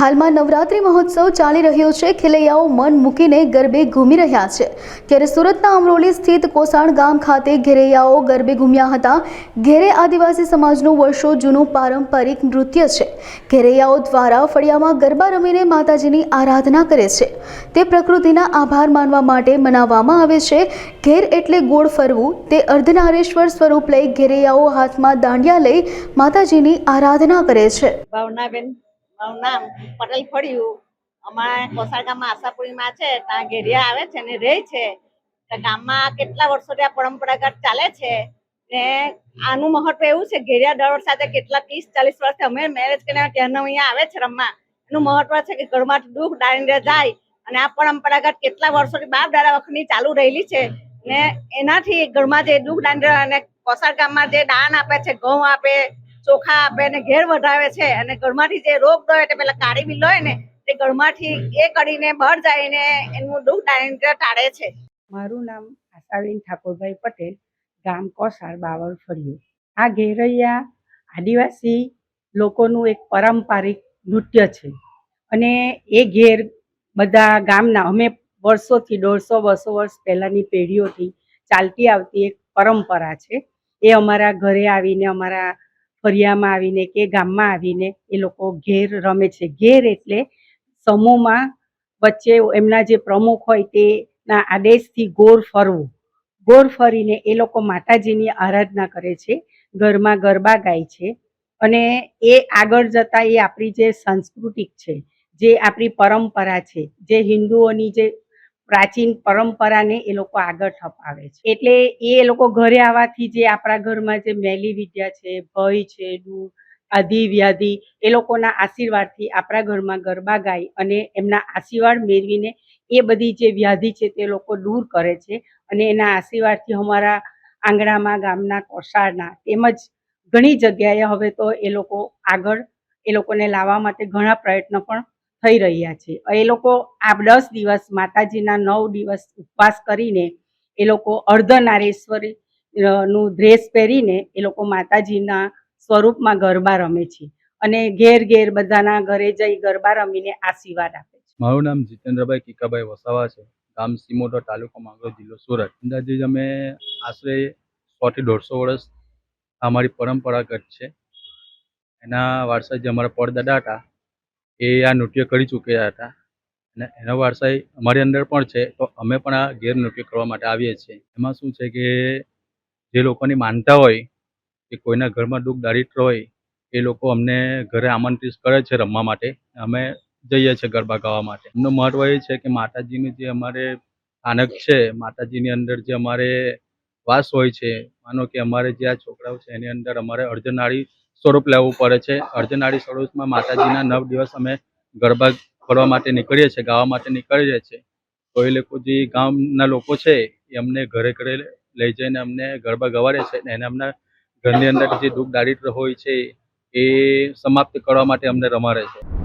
હાલમાં નવરાત્રિ મહોત્સવ ચાલી રહ્યો છે. ખેલૈયાઓ મન મૂકીને ગરબે ઘૂમી રહ્યા છે. ત્યારે સુરતના અમરોલી સ્થિત કોસાણ ગામ ખાતે ઘેરૈયાઓ ગરબે ઘૂમ્યા હતા. ઘેરે આદિવાસી સમાજનું વર્ષો જૂનું પારંપરિક નૃત્ય છે. ઘેરૈયાઓ દ્વારા ફળિયામાં ગરબા રમીને માતાજીની આરાધના કરે છે. તે પ્રકૃતિના આભાર માનવા માટે મનાવવામાં આવે છે. ઘેર એટલે ગોળ ફરવું. તે અર્ધનારેશ્વર સ્વરૂપ લઈ ઘેરૈયાઓ હાથમાં દાંડિયા લઈ માતાજીની આરાધના કરે છે. ભાવનાબેન મારું નામ પટેલ ફળિયું. અમારા કોસાળ ગામમાં આશાપુરીમાં છે, ત્યાં ઘેરિયા આવે છે ને રહે છે. ગામમાં કેટલા વર્ષોથી આ પરંપરાગત ચાલે છે? ને આનું મહત્વ એવું છે, ઘેરિયા દર વર્ષ સાથે કેટલા ત્રીસ, ચાલીસ વર્ષથી અમે મેરેજ કરીને ત્યાંનો અહીંયા આવે છે રમવા. એનું મહત્વ છે કે ઘરમાંથી દુઃખ ડાળીને જાય અને આ પરંપરાગત કેટલા વર્ષોથી બાપ દાદા વખતની ચાલુ રહેલી છે. ને એનાથી ઘરમાં જે દુઃખ દારિદ્ર્ય અને કોસાળ ગામમાં જે દાન આપે છે, ઘઉં આપે ચોખા આપે ને ઘેર વધાવે છે અને ઘરમાંથી જે રોગ દોય તે પેલા કાળી બિલ હોય ને, તે ઘરમાંથી એ કરીને બહાર જઈને એનું દુઃખ દારિદ્ર ટાળે છે. મારું નામ આશાબેન ઠાકોરભાઈ પટેલ, ગામ કોસાર, બાવળ, ફળિયું. આ ઘેરૈયા આદિવાસી લોકોનું એક પારંપરિક નૃત્ય છે અને એ ઘેર બધા ગામના, અમે વર્ષોથી, દોઢસો બસો વર્ષ પહેલાંની પેઢીઓથી ચાલતી આવતી એક પરંપરા છે. એ અમારા ઘરે આવીને અમારા ફળિયામાં આવીને કે ગામમાં આવીને એ લોકો ઘેર રમે છે. ઘેર એટલે સમૂહમાં વચ્ચે એમના જે પ્રમુખ હોય તેના આદેશથી ગોળ ફરવું. ગોળ ફરીને એ લોકો માતાજીની આરાધના કરે છે. ઘરમાં ગરબા ગાય છે અને એ આગળ જતાં એ આપણી જે સાંસ્કૃતિક છે, જે આપણી પરંપરા છે, જે હિન્દુઓની જે પ્રાચીન પરંપરાને એ લોકો આગળ ઠપાવે છે. એટલે એ લોકો ઘરે આવવાથી જે આપણા ઘરમાં જે મેલી વિદ્યા છે, ભય છે દૂર આધિ વ્યાધિ, એ લોકોના આશીર્વાદથી આપણા ઘરમાં ગરબા ગાય અને એમના આશીર્વાદ મેળવીને એ બધી જે વ્યાધિ છે તે લોકો દૂર કરે છે અને એના આશીર્વાદથી અમારા આંગણામાં, ગામના કોસાળના તેમજ ઘણી જગ્યાએ હવે તો એ લોકો આગળ એ લોકોને લાવવા માટે ઘણા પ્રયત્ન પણ થઈ રહ્યા છે. એ લોકો આ દસ દિવસ માતાજીના નવ દિવસ ઉપવાસ કરીને એ લોકો અર્ધનારેશ્વરી નું ડ્રેસ પહેરીને એ લોકો માતાજીના સ્વરૂપમાં ગરબા રમે છે. અને ઘેર ઘેર બધાના ઘરે જઈ ગરબા રમીને આશીર્વાદ આપે છે. મારું નામ જીતેન્દ્રભાઈ કિકાભાઈ વસાવા છે. ગામ સિમોટો તાલુકો માંગરો જિલ્લો સુરત. અંદાજે અમે આશરે સોથી દોઢસો વર્ષ અમારી પરંપરાગત છે. એના વારસા જે અમારા પડદાદા હતા. એ આ નૃત્ય કરી ચૂક્યા હતા. અને એનો વારસાઈ અમારી અંદર પણ છે, તો અમે પણ આ ગેર નૃત્ય કરવા માટે આવીએ છીએ. એમાં શું છે કે જે લોકોની માનતા હોય, કે કોઈના ઘરમાં દુઃખ દારિદ્ર હોય, એ લોકો અમને ઘરે આમંત્રિત કરે છે રમવા માટે. અમે જઈએ છીએ ગરબા ગાવા માટે. એમનું મહત્વ એ છે કે માતાજીનું જે અમારે આનક છે, માતાજીની અંદર જે અમારે વાસ હોય છે. માનો કે અમારે જે આ છોકરાઓ છે, એની અંદર અમારે અર્ધનાળી સ્વરૂપ લેવું પડે છે. અર્ધનાળી સ્વરૂપમાં માતાજીના નવ દિવસ અમે ગરબા ફરવા માટે નીકળીએ છીએ, ગાવા માટે નીકળીએ છીએ. તો એ લોકો જે ગામના લોકો છે, એ અમને ઘરે ઘરે લઈ જઈને અમને ગરબા ગવાડે છે અને એને અમના ઘરની અંદર જે દુઃખ દારિદ્ર હોય છે, એ સમાપ્ત કરવા માટે અમને રમાડે છે.